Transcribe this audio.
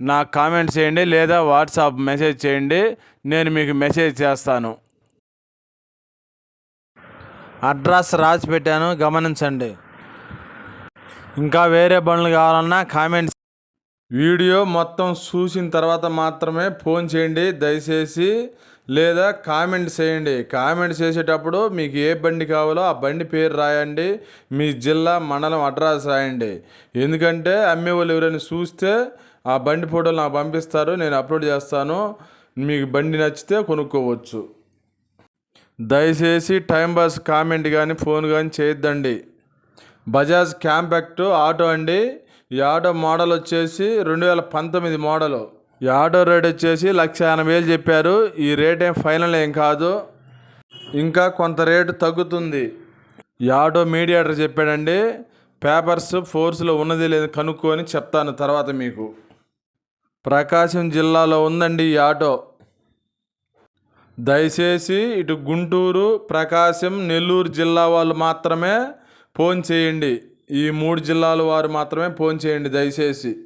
నాకు కామెంట్ చేయండి లేదా వాట్సాప్ మెసేజ్ చేయండి నేను మీకు మెసేజ్ చేస్తాను. అడ్రస్ రాసి పెట్టాను గమనించండి. ఇంకా వేరే బండ్లు కావాలన్నా కామెంట్స్. వీడియో మొత్తం చూసిన తర్వాత మాత్రమే ఫోన్ చేయండి దయచేసి లేదా కామెంట్ చేయండి. కామెంట్ చేసేటప్పుడు మీకు ఏ బండి కావాలో ఆ బండి పేరు రాయండి. మీ జిల్లా మండలం అడ్రస్ రాయండి. ఎందుకంటే అమ్మే వాళ్ళు ఎవరైనా చూస్తే ఆ బండి ఫోటోలు నాకు పంపిస్తారు నేను అప్లోడ్ చేస్తాను. మీకు బండి నచ్చితే కొనుక్కోవచ్చు. దయచేసి టైం బస్ కామెంట్ కానీ ఫోన్ కానీ చేయొద్దండి. బజాజ్ క్యాంపాక్ట్ ఆటో అండి. ఈ ఆటో మోడల్ వచ్చేసి రెండు వేల పంతొమ్మిది మోడలు. ఈ ఆటో రేట్ వచ్చేసి లక్ష ఎనభై వేలు చెప్పారు. ఈ రేట్ ఏం ఫైనల్ ఏం కాదు. ఇంకా కొంత రేటు తగ్గుతుంది. ఈ ఆటో మీడియేటర్ చెప్పాడండి పేపర్స్ ఫోర్స్లో ఉన్నది లేదు కనుక్కొని చెప్తాను తర్వాత మీకు. ప్రకాశం జిల్లాలో ఉందండి ఈ ఆటో. దయచేసి ఇటు గుంటూరు ప్రకాశం నెల్లూరు జిల్లా వాళ్ళు మాత్రమే ఫోన్ చేయండి. ఈ మూడు జిల్లాల వారు మాత్రమే ఫోన్ చేయండి దయచేసి.